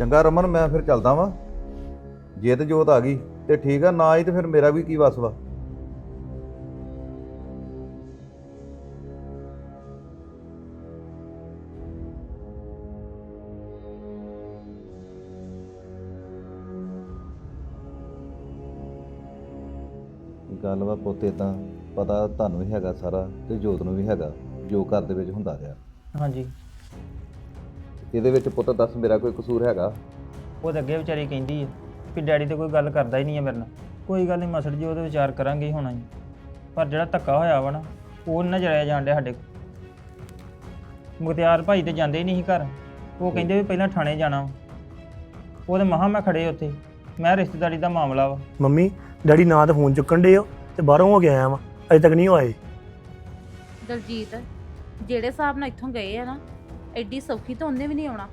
ਚੰਗਾ ਰਮਨ, ਮੈਂ ਫਿਰ ਚੱਲਦਾ ਵਾਂ। ਜੇ ਤੇ ਜੋਤ ਆ ਗਈ ਤੇ ਠੀਕ ਆ, ਨਾ ਹੀ ਤੇ ਫਿਰ ਮੇਰਾ ਵੀ ਕੀ ਵਸ ਵਾ। ਗੱਲ ਵਾ ਪੁੱਤੇ ਤਾਂ ਪਤਾ ਤੁਹਾਨੂੰ ਵੀ ਹੈਗਾ ਸਾਰਾ ਤੇ ਜੋਤ ਨੂੰ ਵੀ ਹੈਗਾ, ਜੋ ਘਰ ਦੇ ਵਿੱਚ ਹੁੰਦਾ ਰਿਹਾ। ਹਾਂਜੀ। ਇਹਦੇ ਵਿੱਚ ਪੁੱਤ ਦੱਸ ਮੇਰਾ ਕੋਈ ਕਸੂਰ ਹੈਗਾ? ਉਹ ਤਾਂ ਅੱਗੇ ਵਿਚਾਰੀ ਕਹਿੰਦੀ ਹੈ ਕਿ ਡੈਡੀ ਤੇ ਕੋਈ ਗੱਲ ਕਰਦਾ ਹੀ ਨਹੀਂ ਹੈ ਮੇਰੇ ਨਾਲ। ਕੋਈ ਗੱਲ ਨਹੀਂ ਮਸੜ ਜੀ ਉਹਦੇ ਵਿਚਾਰ ਕਰਾਂਗੇ ਹੀ ਹੋਣਾ ਜੀ। ਪਰ ਜਿਹੜਾ ਧੱਕਾ ਹੋਇਆ ਵਾ ਨਾ ਉਹ ਨੀ ਜਰਿਆ ਜਾਣ ਡਿਆ ਸਾਡੇ ਕੋਲ। ਮੁਖਤਿਆਰ ਭਾਈ ਤੇ ਜਾਂਦੇ ਹੀ ਨਹੀਂ ਸੀ ਘਰ। ਉਹ ਕਹਿੰਦੇ ਵੀ ਪਹਿਲਾਂ ਥਾਣੇ ਜਾਣਾ ਵਾ। ਉਹਦੇ ਮਹਾ ਮੈਂ ਖੜੇ ਉੱਥੇ। ਮੈਂ ਰਿਸ਼ਤੇਦਾਰੀ ਦਾ ਮਾਮਲਾ ਵਾ। ਮੰਮੀ ਡੈਡੀ ਨਾ ਤਾਂ ਫੋਨ ਚੁੱਕਣ ਦੇ ਹੋ ਤੇ ਬਾਹਰੋਂ ਹੋ ਕੇ ਆਇਆ ਵਾਂ। ਅਜੇ ਤੱਕ ਨਹੀਂ ਉਹ ਆਏ। ਦਲਜੀਤ ਜਿਹੜੇ ਹਿਸਾਬ ਨਾਲ ਇੱਥੋਂ ਗਏ ਆ ਨਾ ਐਡੀ ਸੌਖੀ ਤਾਂ ਉਹਨੇ ਵੀ ਨਹੀਂ ਆਉਣਾ।